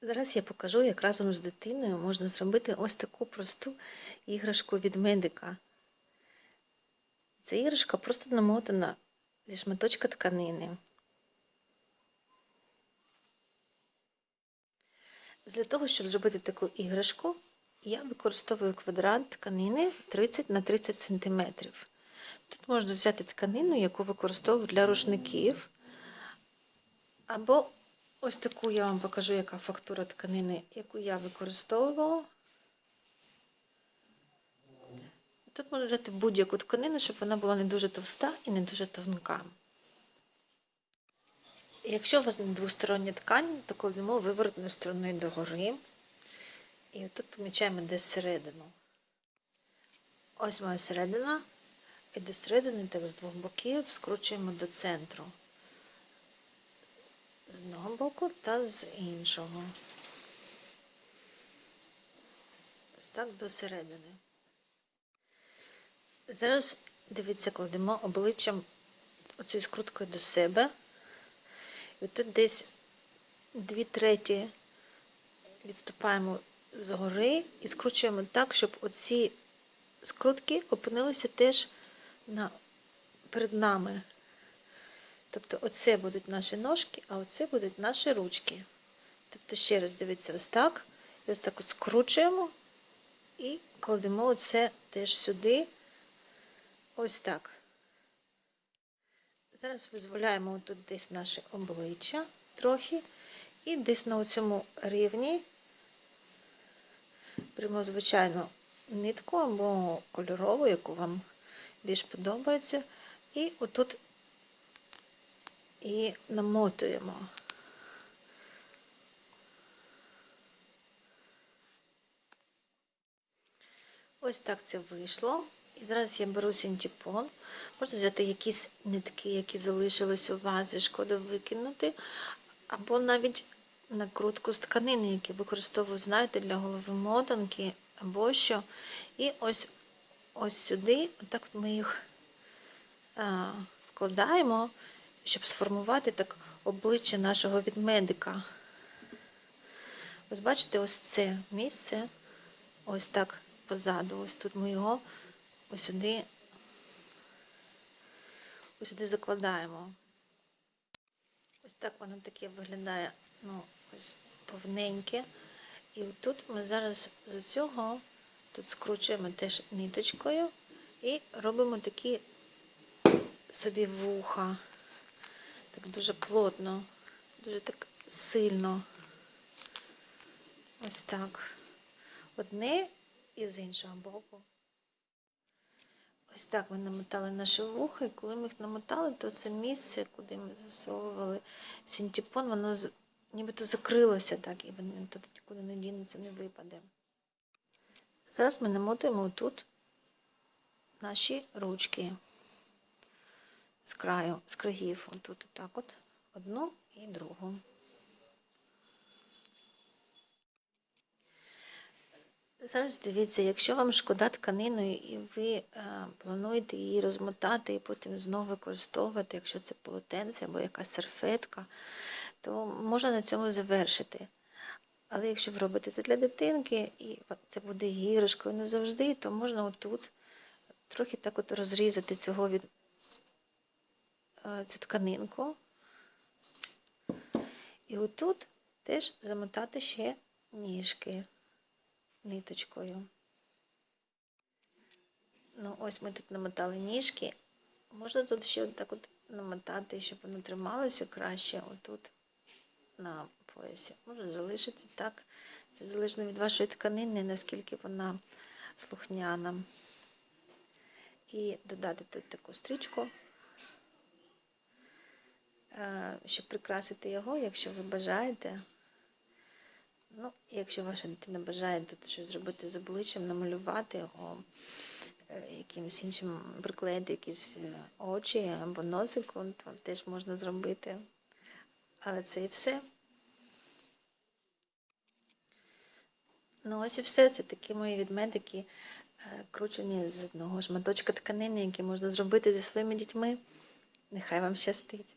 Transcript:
Зараз я покажу, як разом з дитиною можна зробити ось таку просту іграшку від медика. Ця іграшка просто намотана зі шматочка тканини. Для того, щоб зробити таку іграшку, я використовую квадрат тканини 30 на 30 см. Тут можна взяти тканину, яку використовую для рушників, або ось таку я вам покажу, яка фактура тканини, яку я використовувала. Тут можна взяти будь-яку тканину, щоб вона була не дуже товста і не дуже тонка. Якщо у вас не двостороння ткань, то кладемо виворотною стороною догори. І тут помічаємо десь середину. Ось моя середина. І до середини, так з двох боків, скручуємо до центру. З одного боку та з іншого. Ось так до середини. Зараз, дивіться, кладемо обличчям оцією скруткою до себе. І тут десь дві треті відступаємо згори і скручуємо так, щоб оці скрутки опинилися теж на, перед нами. Тобто оце будуть наші ножки, а оце будуть наші ручки. Тобто, ще раз дивіться, ось так. І ось так ось скручуємо і кладемо оце теж сюди. Ось так. Зараз визволяємо тут десь наше обличчя трохи. І десь на цьому рівні беремо, звичайно, нитку або кольорову, яку вам більш подобається. І отут і намотуємо. Ось так це вийшло. І зараз я беру синтепон. Можна взяти якісь нитки, які залишились у вас, і шкода викинути. Або навіть накрутку з тканини, які використовую, знаєте, для голови мотанки або що. І ось ось сюди, отак от ми їх а, вкладаємо, щоб сформувати так обличчя нашого відмедика. Ось бачите, ось це місце, ось так позаду, ось тут ми його ось сюди, ось сюди закладаємо. Ось так воно таке виглядає, ну, ось повненьке. І тут ми зараз з цього тут скручуємо теж ниточкою і робимо такі собі вуха. Так дуже плотно, дуже так сильно. Ось так. Одне і з іншого боку. Ось так ми намотали наші вуха, і коли ми їх намотали, то це місце, куди ми засовували синтепон, воно нібито закрилося так, і він тут нікуди не дінеться, не випаде. Зараз ми намотуємо тут наші ручки з краю, з країв, отут отак от, одну і другу. Зараз дивіться, якщо вам шкода тканиною і ви е, плануєте її розмотати і потім знову використовувати, якщо це полотенце або якась серфетка, то можна на цьому завершити. Але якщо ви робите це для дитинки, і це буде іграшкою не завжди, то можна отут трохи так от розрізати цього від цю тканинку. І отут теж замотати ще ніжки ниточкою. Ну, ось ми тут намотали ніжки. Можна тут ще так от намотати, щоб воно трималося краще отут на поясі. Можна залишити так. Це залежно від вашої тканини, наскільки вона слухняна. І додати тут таку стрічку, е, щоб прикрасити його, якщо ви бажаєте. Ну, якщо ваша дитина бажає тут щось зробити з обличчям, намалювати його е, якимось іншим, приклеїти якісь е, очі або носику, то теж можна зробити. Але це і все. Ну, ось і все. Це такі мої відмедики, е, кручені з одного шматочка тканини, які можна зробити зі своїми дітьми. Нехай вам щастить.